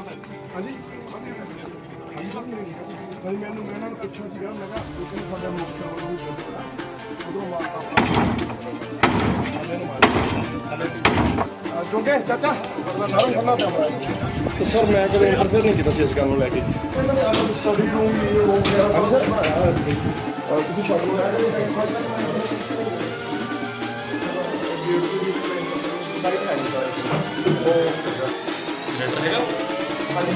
ਹਾਂਜੀ? ਮੈਂ ਇਹਨਾਂ ਨੂੰ ਪੁੱਛਿਆ ਸੀਗਾ ਮੈਂ ਕਿਹਾ ਇੱਕ ਨੂੰ ਪੁੱਛਿਆ ਉਦੋਂ ਮਾਤਾ ਜੋਗੇ ਚਾਚਾ? ਨਰਮ ਖੰਨਾ ਪਿਆ ਮਾਰਾ ਤੇ ਸਰ ਮੈਂ ਕਦੇ ਇੰਟਰਫੇਅਰ ਨਹੀਂ ਕੀਤਾ ਸੀ ਇਸ ਗੱਲ ਨੂੰ ਲੈ ਕੇ। ਸਟੱਡੀ ਰੂਮ ਇਹ ਰੂਮ ਵਗੈਰਾ ਸਰ। ਤੁਸੀਂ ਛੱਡ ਲਓ ਲੈਟਰ Olha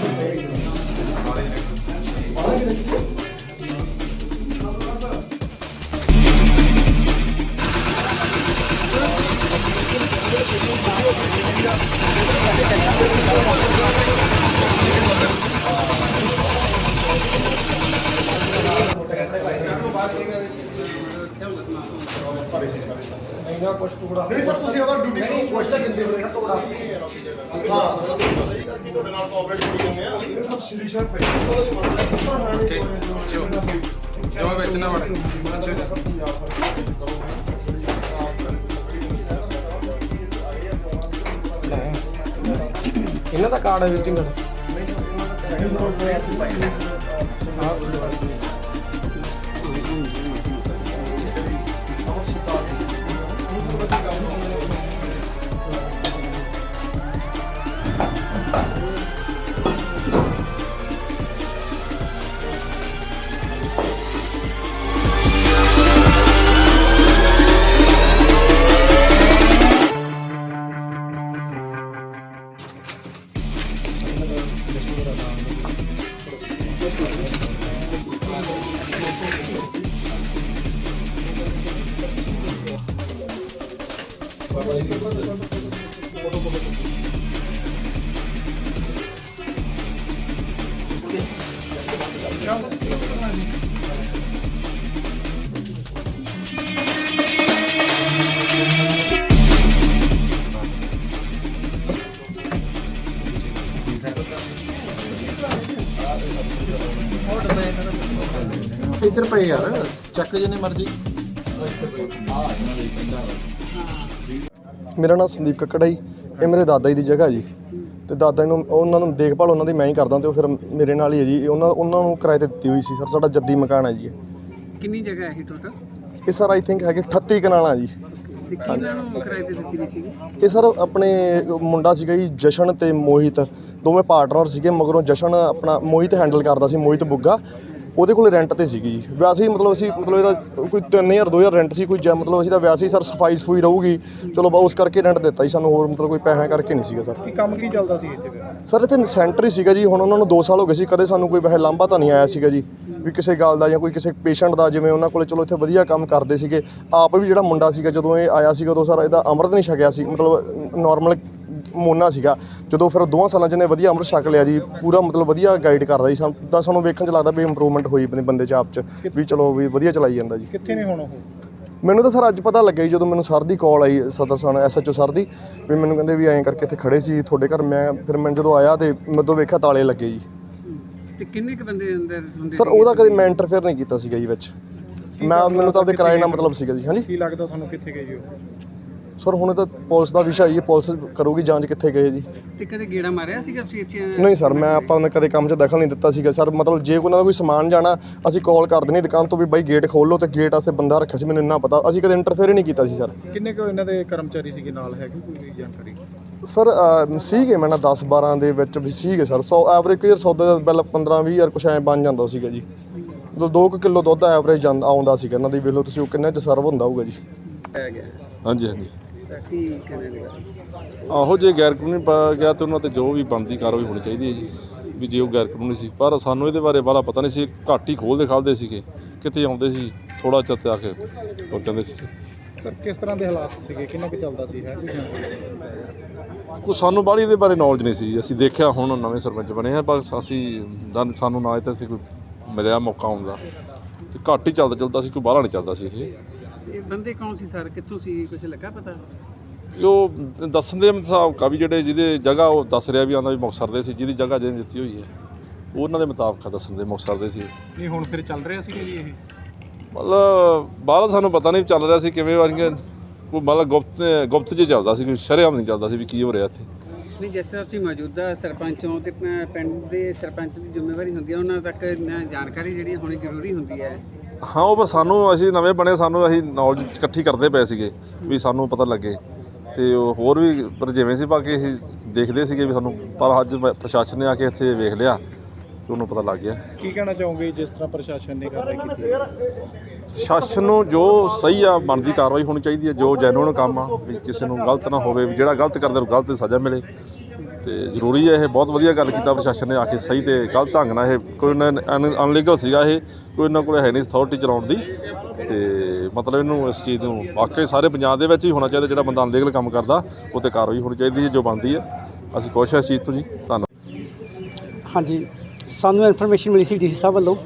ele aqui. ਇਹਨਾਂ ਕੁਝ ਟੁਕੜਾ ਨਹੀਂ ਸਰ ਤੁਸੀਂ ਉਹਦਾ ਡਿਊਟੀ ਕਰੋ ਕੁਝ ਤਾਂ ਦਿੰਦੇ ਹੋ ਨਾ ਟੁਕੜਾ ਹਾਂ ਤੁਹਾਡੇ ਨਾਲ ਕੋਆਪਰੇਟ ਕਰੀ ਜਾਂਦੇ ਆ ਇਹ ਸਭ ਸੋਲੂਸ਼ਨ ਪਈ ਓਕੇ ਜੋ ਜੋ ਵਿੱਚ ਨਾ ਵੜ ਅੱਛਾ ਜੀ ਇਹਨਾਂ ਦਾ ਕਾਰਡ ਹੈ ਵਿਜ਼ਿਟਿੰਗ ਕਾਰਡ ਇੱਧਰ ਪਏ ਯਾਰ ਚੱਕ ਜਿੰਨੇ ਮਰਜ਼ੀ। ਮੇਰਾ ਨਾਮ ਸੰਦੀਪ ਕੱਕੜਾ ਜੀ ਇਹ ਮੇਰੇ ਦਾਦਾ ਜੀ ਦੀ ਜਗ੍ਹਾ ਜੀ। ਤੇ ਦਾਦਾ ਜੀ ਨੂੰ ਉਹਨਾਂ ਨੂੰ ਦੇਖਭਾਲ ਉਹਨਾਂ ਦੀ ਮੈਂ ਹੀ ਕਰਦਾ ਤੇ ਉਹ ਫਿਰ ਮੇਰੇ ਨਾਲ ਹੀ ਹੈ ਜੀ। ਉਹਨਾਂ ਉਹਨਾਂ ਨੂੰ ਕਿਰਾਏ ਤੇ ਦਿੱਤੀ ਹੋਈ ਸੀ ਸਰ ਸਾਡਾ ਜੱਦੀ ਮਕਾਨ ਹੈ ਜੀ ਇਹ। ਕਿੰਨੀ ਜਗ੍ਹਾ ਹੈ ਇਹ ਟੋਟਲ ਇਹ ਸਰ ਆਈ ਥਿੰਕ ਹੈਗੇ 38 ਕਨਾਲਾਂ ਜੀ। ਤੇ ਕਿਹਨਾਂ ਨੂੰ ਕਿਰਾਏ ਤੇ ਦਿੱਤੀ ਵੀ ਸੀਗੀ? ਇਹ ਸਰ ਆਪਣੇ ਮੁੰਡਾ ਸੀਗਾ ਜੀ ਜਸ਼ਨ ਤੇ ਮੋਹਿਤ। ਦੋਵੇਂ ਪਾਰਟਨਰ ਸੀਗੇ ਮਗਰੋਂ ਜਸ਼ਨ ਆਪਣਾ ਮੋਹਿਤ ਹੈਂਡਲ ਕਰਦਾ ਸੀ ਮੋਹਿਤ ਬੁੱਗਾ। ਉਹਦੇ ਕੋਲ ਰੈਂਟ ਤੇ ਸੀਗੀ ਜੀ। ਵੈਸੇ ਹੀ ਮਤਲਬ ਅਸੀਂ ਮਤਲਬ ਇਹਦਾ ਕੋਈ 3000 2000 ਰੈਂਟ ਸੀ ਕੋਈ ਜਾਂ ਮਤਲਬ ਅਸੀਂ ਤਾਂ ਵੈਸੇ ਹੀ ਸਰ ਸਫ਼ਾਈ ਸਫੂਈ ਰਹੂਗੀ। ਚਲੋ ਬਾ ਉਸ ਕਰਕੇ ਰੈਂਟ ਦਿੱਤਾ ਜੀ ਸਾਨੂੰ ਹੋਰ ਮਤਲਬ ਕੋਈ ਪੈਸਾ ਕਰਕੇ ਨਹੀਂ ਸੀਗਾ ਸਰ। ਕੀ ਕੰਮ ਕੀ ਚੱਲਦਾ ਸੀ ਇੱਥੇ ਸਰ ਇੱਥੇ ਸੈਂਟਰ ਹੀ ਸੀਗਾ ਜੀ ਹੁਣ ਉਹਨਾਂ ਨੂੰ 2 ਸਾਲ ਹੋ ਗਏ ਸੀ ਕਦੇ ਸਾਨੂੰ ਕੋਈ ਵੈਸੇ ਲਾਂਭਾ ਤਾਂ ਨਹੀਂ ਆਇਆ ਸੀਗਾ ਜੀ। ਵੀ ਕਿਸੇ ਗੱਲ ਦਾ ਜਾਂ ਕੋਈ ਕਿਸੇ ਪੇਸ਼ੈਂਟ ਦਾ ਜਿਵੇਂ ਉਹਨਾਂ ਕੋਲੇ ਚਲੋ ਇੱਥੇ ਵਧੀਆ ਕੰਮ ਕਰਦੇ ਸੀਗੇ। ਆਪ ਵੀ ਜਿਹੜਾ ਮੁੰਡਾ ਸੀਗਾ ਜਦੋਂ ਇਹ ਆਇਆ ਸੀਗਾ ਉਦੋਂ ਸਰ ਇਹਦਾ ਅੰਮ੍ਰਿਤ ਨਹੀਂ ਛਕਿਆ ਸੀ ਮਤਲਬ ਨਾਰਮਲ ਮੋਨਾ ਸੀਗਾ। ਜਦੋਂ ਫਿਰ ਦੋਹਾਂ ਸਾਲਾਂ ਚ ਵਧੀਆ ਅੰਮ੍ਰਿਤ ਛਕ ਲਿਆ ਜੀ ਪੂਰਾ ਮਤਲਬ ਵਧੀਆ ਗਾਈਡ ਕਰਦਾ ਜੀ। ਸਾਨੂੰ ਤਾਂ ਸਾਨੂੰ ਵੇਖਣ ਚ ਲੱਗਦਾ ਵੀ ਇੰਪਰੂਵਮੈਂਟ ਹੋਈ ਆਪਣੇ ਬੰਦੇ ਚ ਆਪ ਚ ਵੀ ਚਲੋ ਵੀ ਵਧੀਆ ਚਲਾਈ ਜਾਂਦਾ ਜੀ। ਕਿੱਥੇ ਨੇ ਹੁਣ ਉਹ? ਮੈਨੂੰ ਤਾਂ ਸਰ ਅੱਜ ਪਤਾ ਲੱਗਿਆ ਜੀ ਜਦੋਂ ਮੈਨੂੰ ਸਰ ਦੀ ਕਾਲ ਆਈ ਸਦਰ ਸਨ ਐਸਐਚਓ ਸਰ ਦੀ ਵੀ ਮੈਨੂੰ ਕਹਿੰਦੇ ਵੀ ਐਂ ਕਰਕੇ ਇੱਥੇ ਖੜੇ ਸੀ ਤੁਹਾਡੇ ਘਰ ਮੈਂ ਫਿਰ ਮੈਂ ਜਦੋਂ ਆਇਆ ਤੇ ਮੈਨੂੰ ਵੇਖਿਆ ਤਾਲੇ ਲੱਗੇ ਜੀ। ਤੇ ਕਿੰਨੇ ਕ ਬੰਦੇ ਅੰਦਰ ਹੁੰਦੇ ਸਰ ਉਹਦਾ ਕਦੇ ਮੈਂ ਇੰਟਰਫੇਅਰ ਨਹੀਂ ਕੀਤਾ ਸੀਗਾ ਜੀ ਵਿੱਚ। ਮੈਂ ਮੈਨੂੰ ਤਾਂ ਆਪਦੇ ਕਿਰਾਏ ਨਾਲ ਮਤਲਬ ਸੀਗਾ ਜੀ ਹਾਂਜੀ। ਕੀ ਲੱਗਦਾ ਤੁਹਾਨੂੰ ਕਿੱਥੇ ਗਏ ਜੀ ਉਹ? ਸਰ ਹੁਣ ਤਾਂ ਪੁਲਿਸ ਦਾ ਵਿਸ਼ਾ ਹੀ ਹੈ ਪੁਲਿਸ ਕਰੂਗੀ ਜਾਂਚ ਕਿੱਥੇ ਗਏ ਜੀ। ਤੇ ਕਦੇ ਗੇੜਾ ਮਾਰਿਆ ਸੀਗਾ ਤੁਸੀਂ ਇੱਥੇ ਨਹੀਂ ਸਰ ਮੈਂ ਆਪਾਂ ਨੇ ਕਦੇ ਕੰਮ 'ਚ ਦਖਲ ਨਹੀਂ ਦਿੱਤਾ ਸੀਗਾ। ਸਰ ਮਤਲਬ ਜੇ ਕੋਈ ਉਹਨਾਂ ਦਾ ਕੋਈ ਸਮਾਨ ਜਾਣਾ ਅਸੀਂ ਕਾਲ ਕਰ ਦੇਣੀ ਦੁਕਾਨ ਤੋਂ ਵੀ ਬਾਈ ਗੇਟ ਖੋਲ ਲਓ ਤੇ ਗੇਟ ਵਾਸਤੇ ਬੰਦਾ ਰੱਖਿਆ ਸੀ ਮੈਨੂੰ ਇੰਨਾ ਪਤਾ। ਅਸੀਂ ਕਦੇ ਇੰਟਰਫੇਅਰ ਹੀ ਨਹੀਂ ਕੀਤਾ ਸੀ ਸਰ। ਕਿੰਨੇ ਕੁ ਇਹਨਾਂ ਦੇ ਕਰਮਚਾਰੀ ਸੀਗੇ ਨਾਲ? ਹੈਗੀ ਕੋਈ ਜਾਣਕਾਰੀ? ਸਰ ਸੀਗੇ ਮੈਂ ਨਾ 10 12 ਦੇ ਵਿੱਚ ਵੀ ਸੀਗੇ ਸਰ। ਸੌ ਐਵਰੇਜ ਕਈ ਸੌਦੇ ਦਾ ਬਿੱਲ 15 20 ਹਜ਼ਾਰ ਕੁਛ ਐ ਬਣ ਜਾਂਦਾ ਸੀਗਾ ਜੀ। ਮਤਲਬ 2 ਕਿਲੋ ਦੁੱਧ ਐਵਰੇਜ ਜਾਂਦਾ ਆਉਂਦਾ ਸੀਗਾ। ਇਹਨਾਂ ਦੀ ਵੇਖ ਲਓ ਤੁਸੀਂ ਉਹ ਕਿੰਨੇ ਚ ਸਰਵ ਹੁੰਦਾ ਹੋਊਗਾ ਜੀ। ਗਿਆ। ਹਾਂਜੀ ਹਾਂਜੀ। ਤਾਂ ਕੀ ਕਹਿੰਦੇ ਨੇ ਆਹੋ ਜੇ ਗੈਰ ਕਾਨੂੰਨੀ ਪਾ ਗਿਆ ਤੇ ਉਹਨਾਂ ਤੇ ਜੋ ਵੀ ਬਣਦੀ ਕਾਰਵਾਈ ਹੋਣੀ ਚਾਹੀਦੀ ਹੈ ਜੀ ਵੀ ਜੇ ਉਹ ਗੈਰ ਕਾਨੂੰਨੀ ਸੀ। ਪਰ ਸਾਨੂੰ ਇਹਦੇ ਬਾਰੇ ਬਾਹਲਾ ਪਤਾ ਨਹੀਂ ਸੀ ਘੱਟ ਹੀ ਖੋਲਦੇ ਖਾਲਦੇ ਸੀਗੇ। ਕਿਤੇ ਆਉਂਦੇ ਸੀ ਥੋੜਾ ਚਿਰ ਤੇ ਆ ਕੇ ਤੁਰ ਜਾਂਦੇ ਸੀਗੇ। ਸਰ ਕਿਸ ਤਰ੍ਹਾਂ ਦੇ ਹਾਲਾਤ ਸੀਗੇ? ਕਿੰਨਾ ਕੁ ਚੱਲਦਾ ਸੀ? ਹੈ ਕੋਈ ਸਾਨੂੰ ਬਾਹਲੀ ਇਹਦੇ ਬਾਰੇ ਨੌਲੇਜ ਨਹੀਂ ਸੀ ਅਸੀਂ ਦੇਖਿਆ ਹੁਣ ਨਵੇਂ ਸਰਪੰਚ ਬਣੇ ਆ ਪਰ ਅਸੀਂ ਸਾਨੂੰ- ਸਾਨੂੰ ਨਾ ਇੱਥੇ ਕੋਈ ਮਿਲਿਆ ਮੌਕਾ ਆਉਣ ਦਾ। ਤੇ ਘੱਟ ਹੀ ਚੱਲਦਾ ਚੱਲਦਾ ਸੀ ਕੋਈ ਬਾਹਲਾ ਨਹੀਂ ਚੱਲਦਾ ਸੀ ਇਹ। ਇਹ ਬੰਦੇ ਕੌਣ ਸੀ ਸਰ? ਕਿੱਥੋਂ ਸੀ? ਕੁਝ ਲੱਗਾ ਪਤਾ? ਉਹ ਦੱਸਣ ਦੇ ਮੁਤਾਬਕ ਆ ਵੀ ਜਿਹੜੇ ਜਿਹਦੇ ਜਗ੍ਹਾ ਉਹ ਦੱਸ ਰਿਹਾ ਵੀ ਆਂਦਾ ਵੀ ਮੁਕਤਸਰ ਦੇ ਸੀ ਜਿਹਦੀ ਜਗ੍ਹਾ ਜਿਹਨੇ ਦਿੱਤੀ ਹੋਈ ਹੈ। ਉਹਨਾਂ ਦੇ ਮੁਤਾਬਕ ਆ ਦੱਸਣ ਦੇ ਸੀ। ਨਹੀਂ ਹੁਣ ਫਿਰ ਚੱਲ ਰਿਹਾ ਸੀਗਾ ਜੀ ਇਹ? ਮਤਲਬ ਬਾਹਰ ਸਾਨੂੰ ਪਤਾ ਨਹੀਂ ਚੱਲ ਰਿਹਾ ਸੀ ਕਿਵੇਂ ਵਾਰੀਆਂ ਕੋਈ ਮਤਲਬ ਗੁਪਤ ਗੁਪਤ ਚ ਚੱਲਦਾ ਸੀ ਕੋਈ ਸ਼ਰੇਆਮ ਨਹੀਂ ਚੱਲਦਾ ਸੀ ਵੀ ਕੀ ਹੋ ਰਿਹਾ ਇੱਥੇ। ਨਹੀਂ ਜਿਸ ਤਰ੍ਹਾਂ ਤੁਸੀਂ ਮੌਜੂਦਾ ਸਰਪੰਚ ਤੇ ਪਿੰਡ ਦੇ ਸਰਪੰਚ ਦੀ ਜ਼ਿੰਮੇਵਾਰੀ ਹੁੰਦੀ ਹੈ ਉਹਨਾਂ ਤੱਕ ਜਾਣਕਾਰੀ ਜਿਹੜੀ ਹੋਣੀ ਜ਼ਰੂਰੀ ਹੁੰਦੀ ਹੈ। ਹਾਂ ਉਹ ਬਸ ਸਾਨੂੰ ਅਸੀਂ ਨਵੇਂ ਬਣੇ ਸਾਨੂੰ ਅਸੀਂ ਨੌਲੇਜ ਇਕੱਠੀ ਕਰਦੇ ਪਏ ਸੀਗੇ ਵੀ ਸਾਨੂੰ ਪਤਾ ਲੱਗੇ। ਤੇ ਉਹ ਹੋਰ ਵੀ ਪਰ ਜਿਵੇਂ ਸੀ ਬਾਕੀ ਅਸੀਂ ਦੇਖਦੇ ਸੀਗੇ ਵੀ ਸਾਨੂੰ ਪਰ ਅੱਜ ਮੈਂ- ਪ੍ਰਸ਼ਾਸਨ ਨੇ ਆ ਕੇ ਇੱਥੇ ਵੇਖ ਲਿਆ ਤੇ ਉਹਨੂੰ ਪਤਾ ਲੱਗ ਗਿਆ। ਕੀ ਕਹਿਣਾ ਚਾਹੋਗੇ ਜਿਸ ਤਰ੍ਹਾਂ ਪ੍ਰਸ਼ਾਸਨ ਨੇ ਕਾਰਵਾਈ ਕੀਤੀ? ਹੈ ਸ਼ਾਸਨ ਨੂੰ ਜੋ ਸਹੀ ਆ ਬਣਦੀ ਕਾਰਵਾਈ ਹੋਣੀ ਚਾਹੀਦੀ ਹੈ ਜੋ ਜੈਨੂਨ ਕੰਮ ਆ ਵੀ ਕਿਸੇ ਨੂੰ ਗਲਤ ਨਾ ਹੋਵੇ ਵੀ ਜਿਹੜਾ ਗਲਤ ਕਰਦਾ ਨੂੰ ਗਲਤ ਦੀ ਸਜ਼ਾ ਮਿਲੇ। ਤੇ ਜ਼ਰੂਰੀ ਹੈ ਇਹ ਬਹੁਤ ਵਧੀਆ ਗੱਲ ਕੀਤਾ ਪ੍ਰਸ਼ਾਸਨ ਨੇ ਆ ਕੇ ਸਹੀ ਤੇ ਗਲਤ ਢੰਗ ਨਾਲ ਇਹ ਕੋਈ ਅਨਲੀਗਲ ਸੀਗਾ ਇਹ, ਕੋਈ ਇਹਨਾਂ ਕੋਲ ਹੈ ਨਹੀਂ ਅਥਾਰਟੀ ਚਲਾਉਣ ਦੀ। ਤੇ ਮਤਲਬ ਇਹਨੂੰ ਇਸ ਚੀਜ਼ ਨੂੰ ਵਾਕਈ ਸਾਰੇ ਪੰਜਾਬ ਦੇ ਵਿੱਚ ਹੀ ਹੋਣਾ ਚਾਹੀਦਾ ਜਿਹੜਾ ਬੰਦਾ ਅਨਲੀਗਲ ਕੰਮ ਕਰਦਾ, ਉਹ ਤੇ ਕਾਰਵਾਈ ਹੋਣੀ ਚਾਹੀਦੀ ਹੈ ਜੋ ਬਣਦੀ ਹੈ। ਅਸੀਂ ਖੁਸ਼ ਹਾਂ ਇਸ ਚੀਜ਼ ਤੋਂ ਜੀ। ਧੰਨਵਾਦ। ਹਾਂਜੀ, ਸਾਨੂੰ ਇਨਫੋਰਮੇਸ਼ਨ ਮਿਲੀ ਸੀ ਡੀਸੀ ਸਾਹਿਬ ਵੱਲੋਂ।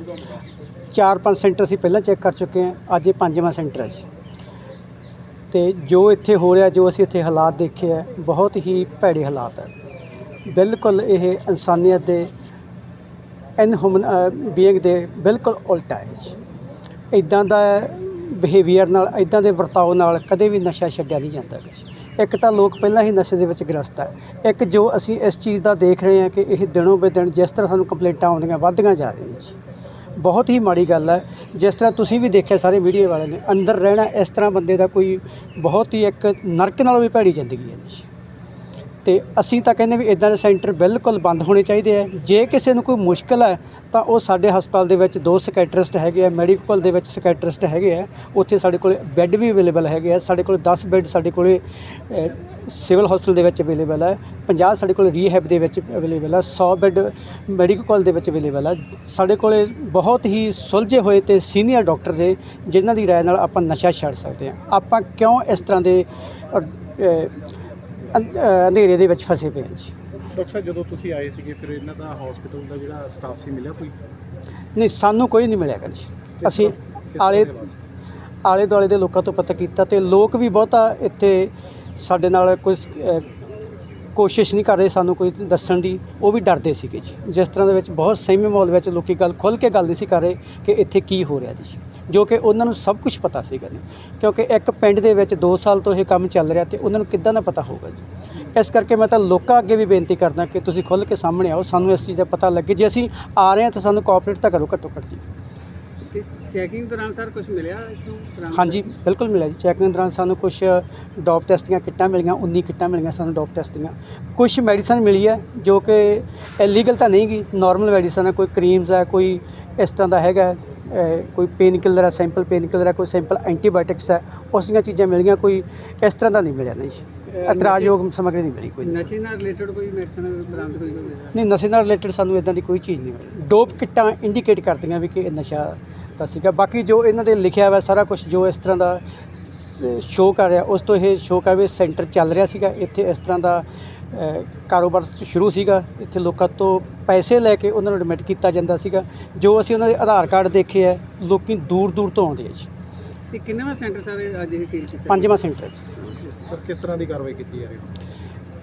ਚਾਰ ਪੰਜ ਸੈਂਟਰ ਅਸੀਂ ਪਹਿਲਾਂ ਚੈੱਕ ਕਰ ਚੁੱਕੇ ਹਾਂ। ਅੱਜ ਇਹ ਪੰਜਵਾਂ ਸੈਂਟਰ ਹੈ ਜੀ। ਤੇ ਜੋ ਇੱਥੇ ਹੋ ਰਿਹਾ, ਜੋ ਅਸੀਂ ਇੱਥੇ ਹਾਲਾਤ ਦੇਖੇ ਹੈ, ਬਹੁਤ ਹੀ ਭੈੜੇ ਹਾਲਾਤ ਹੈ। ਬਿਲਕੁਲ ਇਹ ਇਨਸਾਨੀਅਤ ਦੇ ਇਨਹੂਮਨ ਬੀਇੰਗ ਦੇ ਬਿਲਕੁਲ ਉਲਟਾ ਹੈ ਜੀ। ਇਦਾਂ ਦਾ ਬਿਹੇਵੀਅਰ ਨਾਲ ਇਦਾਂ ਦੇ ਵਰਤਾਓ ਨਾਲ ਕਦੇ ਵੀ ਨਸ਼ਾ ਛੱਡਿਆ ਨਹੀਂ ਜਾਂਦਾ ਕੁਛ ਇੱਕ ਤਾਂ ਲੋਕ ਪਹਿਲਾਂ ਹੀ ਨਸ਼ੇ ਦੇ ਵਿੱਚ ਗ੍ਰਸਤ ਹੈ ਇੱਕ ਜੋ ਅਸੀਂ ਇਸ ਚੀਜ਼ ਦਾ ਦੇਖ ਰਹੇ ਹਾਂ ਕਿ ਇਹ ਦਿਨੋਂ ਬੇ ਦਿਨ ਜਿਸ ਤਰ੍ਹਾਂ ਸਾਨੂੰ ਕੰਪਲੇਂਟਾਂ ਆਉਂਦੀਆਂ, ਵੱਧਦੀਆਂ ਜਾ ਰਹੀਆਂ ਜੀ। ਬਹੁਤ ਹੀ ਮਾੜੀ ਗੱਲ ਹੈ। ਜਿਸ ਤਰ੍ਹਾਂ ਤੁਸੀਂ ਵੀ ਦੇਖਿਆ ਸਾਰੇ ਮੀਡੀਆ ਵਾਲਿਆਂ ਨੇ, ਅੰਦਰ ਰਹਿਣਾ ਇਸ ਤਰ੍ਹਾਂ ਬੰਦੇ ਦਾ ਕੋਈ ਬਹੁਤ ਹੀ ਇੱਕ ਨਰਕ ਨਾਲੋਂ ਵੀ ਭੈੜੀ ਜ਼ਿੰਦਗੀ ਹੈ ਜੀ। ਤੇ ਅਸੀਂ ਤਾਂ ਕਹਿੰਦੇ ਵੀ ਇਦਾਂ ਦੇ ਸੈਂਟਰ ਬਿਲਕੁਲ ਬੰਦ ਹੋਣੇ ਚਾਹੀਦੇ ਆ। ਜੇ ਕਿਸੇ ਨੂੰ ਕੋਈ ਮੁਸ਼ਕਲ ਹੈ ਤਾਂ ਉਹ ਸਾਡੇ ਹਸਪਤਾਲ ਦੇ ਵਿੱਚ ਦੋ ਸਕੈਟਰਿਸਟ ਹੈਗੇ ਆ ਮੈਡੀਕਲ ਦੇ ਵਿੱਚ ਸਕੈਟਰਿਸਟ ਹੈਗੇ ਆ। ਉੱਥੇ ਸਾਡੇ ਕੋਲ ਬੈੱਡ ਵੀ ਅਵੇਲੇਬਲ ਹੈਗੇ ਆ, ਸਾਡੇ ਕੋਲ 10 ਬੈੱਡ ਸਾਡੇ ਕੋਲ ਸਿਵਲ ਹਸਪਤਾਲ ਦੇ ਵਿੱਚ ਅਵੇਲੇਬਲ ਹੈ 50 ਸਾਡੇ ਕੋਲ ਰੀਹੈਬ ਦੇ ਵਿੱਚ ਅਵੇਲੇਬਲ ਹੈ 100 ਬੈੱਡ ਮੈਡੀਕਲ ਦੇ ਵਿੱਚ ਅਵੇਲੇਬਲ ਹੈ ਸਾਡੇ ਕੋਲੇ ਬਹੁਤ ਹੀ ਸੁਲਝੇ ਹੋਏ ਤੇ ਸੀਨੀਅਰ ਡਾਕਟਰਸ ਹੈ ਜਿਨ੍ਹਾਂ ਦੀ ਰਾਏ ਨਾਲ ਆਪਾਂ ਨਸ਼ਾ ਛੱਡ ਸਕਦੇ ਹਾਂ ਆਪਾਂ ਕਿਉਂ ਇਸ ਤਰ੍ਹਾਂ ਦੇ ਅ, ਅ, ਅੰਧ- ਅ, ਅੰਧੇਰੇ ਦੇ ਵਿੱਚ ਫਸੇ ਪਏ ਹਾਂ ਜੀ। ਡਾਕਟਰ ਸਾਹਿਬ ਜਦੋਂ ਤੁਸੀਂ ਆਏ ਸੀਗੇ ਫਿਰ ਇਹਨਾਂ ਦਾ ਹਸਪੀਟਲ ਦਾ ਜਿਹੜਾ ਸਟਾਫ ਸੀ ਮਿਲਿਆ ਕੋਈ? ਨਹੀਂ ਸਾਨੂੰ ਕੋਈ ਨਹੀਂ ਮਿਲਿਆ ਜੀ ਅਸੀਂ ਆਲੇ ਆਲੇ ਦੁਆਲੇ ਦੇ ਲੋਕਾਂ ਤੋਂ ਪਤਾ ਕੀਤਾ ਤੇ ਲੋਕ ਵੀ ਬਹੁਤਾ ਇੱਥੇ ਸਾਡੇ ਨਾਲ ਕੋਈ ਅ, ਕੋਸ਼ਿਸ਼ ਨਹੀਂ ਕਰ ਰਹੇ ਸਾਨੂੰ ਕੋਈ ਦੱਸਣ ਦੀ, ਉਹ ਵੀ ਡਰਦੇ ਸੀਗੇ ਜੀ। ਜਿਸ ਤਰ੍ਹਾਂ ਦੇ ਵਿੱਚ ਬਹੁਤ ਸਹਿਮੇ ਮਾਹੌਲ ਵਿੱਚ ਲੋਕੀ ਗੱਲ ਖੁੱਲ੍ਹ ਕੇ ਗੱਲ ਨਹੀਂ ਸੀ ਕਰ ਰਹੇ ਕਿ ਇੱਥੇ ਕੀ ਹੋ ਰਿਹਾ ਜੀ, ਜੋ ਕਿ ਉਹਨਾਂ ਨੂੰ ਸਭ ਕੁਝ ਪਤਾ ਸੀਗਾ ਜੀ। ਕਿਉਂਕਿ ਇੱਕ ਪਿੰਡ ਦੇ ਵਿੱਚ 2 ਸਾਲ ਤੋਂ ਇਹ ਕੰਮ ਚੱਲ ਰਿਹਾ ਤੇ ਉਹਨਾਂ ਨੂੰ ਕਿੱਦਾਂ ਦਾ ਪਤਾ ਹੋਊਗਾ ਜੀ। ਇਸ ਕਰਕੇ ਮੈਂ ਤਾਂ ਲੋਕਾਂ ਅੱਗੇ ਵੀ ਬੇਨਤੀ ਕਰਦਾ ਕਿ ਤੁਸੀਂ ਖੁੱਲ੍ਹ ਕੇ ਸਾਹਮਣੇ ਆਓ, ਸਾਨੂੰ ਇਸ ਚੀਜ਼ ਦਾ ਪਤਾ ਲੱਗੇ। ਜੇ ਅਸੀਂ ਆ ਰਹੇ ਹਾਂ ਤਾਂ ਸਾਨੂੰ ਕੋਆਪਰੇਟ ਤਾਂ ਕਰੋ ਘੱਟੋ ਘੱਟ ਜੀ। ਚੈਕਿੰਗ ਦੌਰਾਨ ਸਰ ਕੁਝ ਮਿਲਿਆ ਇੱਥੋਂ ਹਾਂਜੀ, ਬਿਲਕੁਲ ਮਿਲਿਆ ਜੀ। ਚੈਕਿੰਗ ਦੌਰਾਨ ਸਾਨੂੰ ਕੁਝ ਡੋਪ ਟੈਸਟ ਦੀਆਂ ਕਿੱਟਾਂ ਮਿਲੀਆਂ 19 ਕਿੱਟਾਂ ਮਿਲੀਆਂ ਸਾਨੂੰ ਡੋਪ ਟੈਸਟ ਦੀਆਂ ਕੁਝ ਮੈਡੀਸਨ ਮਿਲੀ ਹੈ, ਜੋ ਕਿ ਇਲੀਗਲ ਤਾਂ ਨਹੀਂ ਗੀ ਨਾਰਮਲ ਮੈਡੀਸਨ ਹੈ, ਕੋਈ ਕਰੀਮਸ ਹੈ, ਕੋਈ ਇਸ ਤਰ੍ਹਾਂ ਦਾ ਹੈਗਾ ਕੋਈ ਪੇਨ ਕਿਲਰ ਹੈ ਸੈਂਪਲ ਪੇਨ ਕਿਲਰ ਹੈ, ਕੋਈ ਸੈਂਪਲ ਐਂਟੀਬਾਇਓਟਿਕਸ ਹੈ, ਉਸ ਦੀਆਂ ਚੀਜ਼ਾਂ ਮਿਲੀਆਂ, ਕੋਈ ਇਸ ਤਰ੍ਹਾਂ ਦਾ ਨਹੀਂ ਮਿਲਿਆ ਨਹੀਂ ਜੀ। ਇਤਰਾਜ਼ਯੋਗ ਸਮੱਗਰੀ ਨਹੀਂ ਮਿਲੀ ਕੋਈ ਨਸ਼ੇ ਨਾਲ ਰਿਲੇਟਡ ਕੋਈ ਮੈਡੀਸਨ ਬਰਾਮਦ ਹੋਈ ਹੋਵੇ? ਨਹੀਂ ਨਸ਼ੇ ਨਾਲ ਰਿਲੇਟਡ ਸਾਨੂੰ ਇਦਾਂ ਦੀ ਕੋਈ ਚੀਜ਼ ਨਹੀਂ ਮਿਲੀ। ਡੋਪ ਕਿੱਟਾਂ ਇੰਡੀਕੇਟ ਕਰਦੀਆਂ ਵੀ ਕਿ ਇਹ ਨਸ਼ਾ ਤਾਂ ਸੀਗਾ। ਬਾਕੀ ਜੋ ਇਹਨਾਂ ਦੇ ਲਿਖਿਆ ਹੋਇਆ ਸਾਰਾ ਕੁਝ ਜੋ ਇਸ ਤਰ੍ਹਾਂ ਦਾ ਸ਼ੋਅ ਕਰ ਰਿਹਾ ਉਸ ਤੋਂ ਇਹ ਸ਼ੋਅ ਕਰ ਵੀ ਸੈਂਟਰ ਚੱਲ ਰਿਹਾ ਸੀਗਾ। ਇੱਥੇ ਇਸ ਤਰ੍ਹਾਂ ਦਾ ਕਾਰੋਬਾਰ ਸ਼ੁਰੂ ਸੀਗਾ। ਇੱਥੇ ਲੋਕਾਂ ਤੋਂ ਪੈਸੇ ਲੈ ਕੇ ਉਹਨਾਂ ਨੂੰ ਐਡਮਿਟ ਕੀਤਾ ਜਾਂਦਾ ਸੀਗਾ। ਜੋ ਅਸੀਂ ਉਹਨਾਂ ਦੇ ਆਧਾਰ ਕਾਰਡ ਦੇਖੇ ਹੈ ਲੋਕੀ ਦੂਰ ਦੂਰ ਤੋਂ ਆਉਂਦੇ ਆ ਜੀ। ਤੇ ਕਿੰਨੇਵਾਂ ਸੈਂਟਰ ਸਰ ਅੱਜ ਇਹ ਸੀਲ ਕੀਤਾ? ਪੰਜਵਾਂ ਸੈਂਟਰ ਹੈ ਜੀ। ਸਰ ਕਿਸ ਤਰ੍ਹਾਂ ਦੀ ਕਾਰਵਾਈ ਕੀਤੀ ਜਾ ਰਹੀ ਹੈ?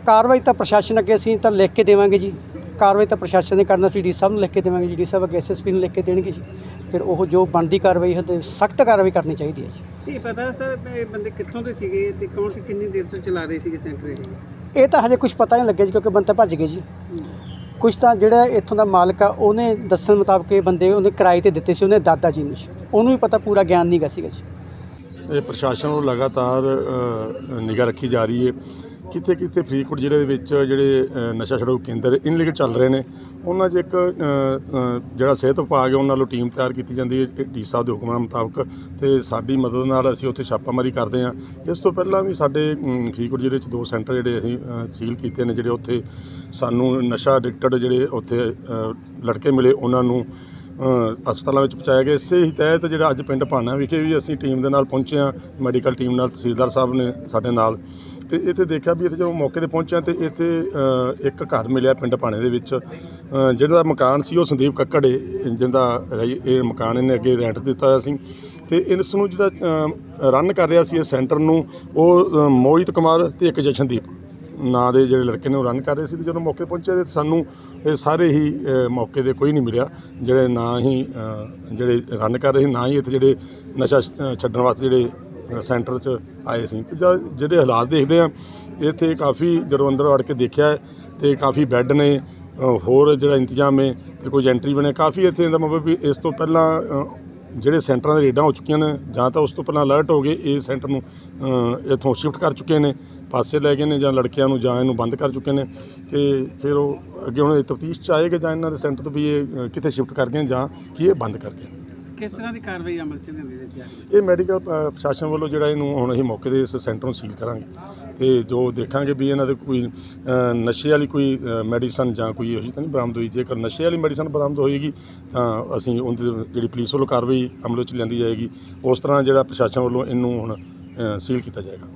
ਕਾਰਵਾਈ ਤਾਂ ਪ੍ਰਸ਼ਾਸਨ ਅੱਗੇ ਅਸੀਂ ਤਾਂ ਲਿਖ ਕੇ ਦੇਵਾਂਗੇ ਜੀ। ਕਾਰਵਾਈ ਤਾਂ ਪ੍ਰਸ਼ਾਸਨ ਨੇ ਕਰਨਾ ਸੀ ਡੀ ਸਾਹਿਬ ਨੂੰ ਲਿਖ ਕੇ ਦੇਵਾਂਗੇ ਜੀ। ਡੀ ਸਾਹਿਬ ਅੱਗੇ ਐਸਐਸਪੀ ਨੂੰ ਲਿਖ ਕੇ ਦੇਣਗੇ ਜੀ। ਫਿਰ ਉਹ ਜੋ ਬਣਦੀ ਕਾਰਵਾਈ ਹੈ ਤੇ ਸਖਤ ਕਾਰਵਾਈ ਕਰਨੀ ਚਾਹੀਦੀ ਹੈ ਜੀ। ਇਹ ਪਤਾ ਸਰ ਇਹ ਬੰਦੇ ਕਿੱਥੋਂ ਦੇ ਸੀਗੇ ਤੇ ਕੌਣ ਸੀ ਕਿੰਨੀ ਦੇਰ ਤੋਂ ਚਲਾ ਰਹੇ ਸੀਗੇ ਸੈਂਟਰ ਇਹ? ਇਹ ਤਾਂ ਹਜੇ ਕੁਝ ਪਤਾ ਨਹੀਂ ਲੱਗਿਆ ਜੀ ਕਿਉਂਕਿ ਬੰਦੇ ਭੱਜ ਗਏ ਜੀ। ਕੁਝ ਤਾਂ ਜਿਹੜਾ ਇੱਥੋਂ ਦਾ ਮਾਲਕ ਆ ਉਹਨੇ ਦੱਸਣ ਮੁਤਾਬਕ ਇਹ ਬੰਦੇ ਉਹਨੇ ਕਿਰਾਏ ਤੇ ਦਿੱਤੇ ਸੀ ਉਹਨੇ ਦਾਦਾ ਜੀ ਨੂੰ। ਉਹਨੂੰ ਵੀ ਪਤਾ ਪੂਰਾ ਗਿਆਨ ਨਹੀਂ ਗਾ ਸੀਗਾ ਜੀ। ਇਹ ਪ੍ਰਸ਼ਾਸਨ ਵੱਲੋਂ ਲਗਾਤਾਰ ਨਿਗਾਹ ਰੱਖੀ ਜਾ ਰਹੀ ਹੈ। ਕਿਤੇ ਕਿਤੇ ਫਰੀਦਕੋਟ ਜ਼ਿਲ੍ਹੇ ਦੇ ਵਿੱਚ ਜਿਹੜੇ ਨਸ਼ਾ ਛਡਾਊ ਕੇਂਦਰ ਇਨਲੀਗਲ ਚੱਲ ਰਹੇ ਨੇ, ਉਹਨਾਂ 'ਚ ਇੱਕ ਜਿਹੜਾ ਸਿਹਤ ਵਿਭਾਗ ਹੈ, ਉਹਨਾਂ ਵੱਲੋਂ ਟੀਮ ਤਿਆਰ ਕੀਤੀ ਜਾਂਦੀ ਹੈ। ਡੀ ਸਾਹਿਬ ਦੇ ਹੁਕਮਾਂ ਮੁਤਾਬਕ ਤੇ ਸਾਡੀ ਮਦਦ ਨਾਲ ਅਸੀਂ ਉੱਥੇ ਛਾਪਾਮਾਰੀ ਕਰਦੇ ਹਾਂ। ਇਸ ਤੋਂ ਪਹਿਲਾਂ ਵੀ ਸਾਡੇ ਫਰੀਦਕੋਟ ਜ਼ਿਲ੍ਹੇ 'ਚ ਦੋ ਸੈਂਟਰ ਜਿਹੜੇ ਅਸੀਂ ਸੀਲ ਕੀਤੇ ਨੇ, ਜਿਹੜੇ ਉੱਥੇ ਸਾਨੂੰ ਨਸ਼ਾ ਐਡਿਕਟਡ ਜਿਹੜੇ ਉੱਥੇ ਲੜਕੇ ਮਿਲੇ, ਉਹਨਾਂ ਨੂੰ ਹਸਪਤਾਲਾਂ ਵਿੱਚ ਪਹੁੰਚਾਇਆ ਗਿਆ। ਇਸੇ ਹੀ ਤਹਿਤ ਜਿਹੜਾ ਅੱਜ ਪਿੰਡ ਭਾਣਾ ਵਿਖੇ ਵੀ ਅਸੀਂ ਟੀਮ ਦੇ ਨਾਲ ਪਹੁੰਚੇ ਹਾਂ। ਮੈਡੀਕਲ ਟੀਮ ਨਾਲ ਤਹਿਸੀਲਦਾਰ ਸਾਹਿਬ ਨੇ ਸਾਡੇ ਨਾਲ। ਤੇ ਇੱਥੇ ਦੇਖਿਆ ਵੀ ਇੱਥੇ ਜਦੋਂ ਮੌਕੇ ਤੇ ਪਹੁੰਚਿਆ ਤੇ ਇੱਥੇ ਇੱਕ ਘਰ ਮਿਲਿਆ ਪਿੰਡ ਭਾਣੇ ਦੇ ਵਿੱਚ। ਅ, ਜਿਹੜਾ ਮਕਾਨ ਸੀ ਉਹ ਸੰਦੀਪ ਕੱਕੜ ਏ, ਜਿਹਦਾ ਰਹੀ- ਇਹ ਮਕਾਨ ਇਹਨੇ ਅੱਗੇ ਰੈਂਟ ਦਿੱਤਾ ਹੋਇਆ ਸੀ। ਤੇ ਇਸ ਨੂੰ ਜਿਹੜਾ ਰਨ ਕਰ ਰਿਹਾ ਸੀ ਇਹ ਸੈਂਟਰ ਨੂੰ ਉਹ ਮੋਹਿਤ ਕੁਮਾਰ ਤੇ ਇੱਕ ਜਸ਼ਨਦੀਪ। ਨਾਂ ਦੇ ਜਿਹੜੇ ਲੜਕੇ ਨੇ ਉਹ ਰਨ ਕਰ ਰਹੇ ਸੀ ਤੇ ਜਦੋਂ ਮੌਕੇ ਪਹੁੰਚੇ ਤੇ ਸਾਨੂੰ ਇਹ ਸਾਰੇ ਹੀ ਅ, ਮੌਕੇ ਤੇ ਕੋਈ ਨਹੀਂ ਮਿਲਿਆ। ਜਿਹੜੇ ਨਾ ਹੀ ਅ, ਜਿਹੜੇ ਰਨ ਕਰ ਰਹੇ ਸੀ ਨਾ ਹੀ ਇੱਥੇ ਜਿਹੜੇ ਨਸ਼ਾ ਛ- ਅ, ਛੱਡਣ ਵਾਸਤੇ ਜਿਹੜੇ ਅ, ਸੈਂਟਰ 'ਚ ਆਏ ਸੀ। ਤੇ ਜਾਂ ਜਿਹੜੇ ਹਾਲਾਤ ਦੇਖਦੇ ਆ ਇੱਥੇ ਕਾਫੀ ਜਦੋਂ ਅੰਦਰ ਵੜ ਕੇ ਦੇਖਿਆ ਹੈ ਤੇ ਕਾਫੀ ਬੈੱਡ ਨੇ ਅ, ਹੋਰ ਜਿਹੜਾ ਇੰਤਜ਼ਾਮ ਹੈ ਤੇ ਕੋਈ ਐਂਟਰੀ ਬਣੇ। ਕਾਫੀ ਇੱਥੇ ਦਾ ਮਤਲਬ ਵੀ ਇਸ ਤੋਂ ਪਹਿਲਾਂ ਅ, ਜਿਹੜੇ ਸੈਂਟਰਾਂ ਦੇ ਰੇਡਾਂ ਹੋ ਚੁੱਕੀਆਂ ਨੇ ਜਾਂ ਤਾਂ ਉਸ ਤੋਂ ਪਹਿਲਾਂ ਅਲਰਟ ਹੋ ਗਏ ਇਹ ਸੈਂਟਰ ਨੂੰ ਅ, ਇੱਥੋਂ ਸ਼ਿਫਟ ਕਰ ਚੁੱਕੇ ਨੇ। ਪਾਸੇ ਲੈ ਗਏ ਨੇ ਜਾਂ ਲੜਕਿਆਂ ਨੂੰ ਜਾਂ ਇਹਨੂੰ ਬੰਦ ਕਰ ਚੁੱਕੇ ਨੇ ਤੇ ਫਿਰ ਉਹ ਅੱਗੇ ਹੁਣ ਤਫਤੀਸ਼ ਚ ਆਏਗਾ ਜਾਂ ਇਹਨਾਂ ਦੇ ਸੈਂਟਰ ਤੋਂ ਵੀ ਇਹ ਕਿਤੇ ਸ਼ਿਫਟ ਕਰ ਗਏ ਜਾਂ ਕੀ ਇਹ ਬੰਦ ਕਰ ਗਏ ਕਿਸ ਤਰ੍ਹਾਂ ਦੀ ਕਾਰਵਾਈ ਅਮਲ ਚ ਰਹੀ ਹੈ? ਇਹ ਮੈਡੀਕਲ ਪ੍ਰਸ਼ਾਸਨ ਵੱਲੋਂ ਜਿਹੜਾ ਇਹਨੂੰ ਹੁਣ ਅਸੀਂ ਮੌਕੇ ਦੇ ਇਸ ਸੈਂਟਰ ਨੂੰ ਸੀਲ ਕਰਾਂਗੇ ਤੇ ਜੋ ਦੇਖਾਂਗੇ ਵੀ ਇਹਨਾਂ ਦੇ ਕੋਈ ਨਸ਼ੇ ਵਾਲੀ ਕੋਈ ਮੈਡੀਸਨ ਜਾਂ ਕੋਈ ਇਹੋ ਤਾਂ ਨਹੀਂ ਬਰਾਮਦ ਹੋਈ। ਜੇਕਰ ਨਸ਼ੇ ਵਾਲੀ ਮੈਡੀਸਨ ਬਰਾਮਦ ਹੋਏਗੀ ਤਾਂ ਅਸੀਂ ਉਹਦੀ ਜਿਹੜੀ ਪੁਲਿਸ ਵੱਲੋਂ ਕਾਰਵਾਈ ਅਮਲ ਵਿੱਚ ਲਿਆਂਦੀ ਜਾਏਗੀ। ਉਸ ਤਰ੍ਹਾਂ ਜਿਹੜਾ ਪ੍ਰਸ਼ਾਸਨ ਵੱਲੋਂ ਇਹਨੂੰ ਹੁਣ ਸੀਲ ਕੀਤਾ ਜਾਏਗਾ।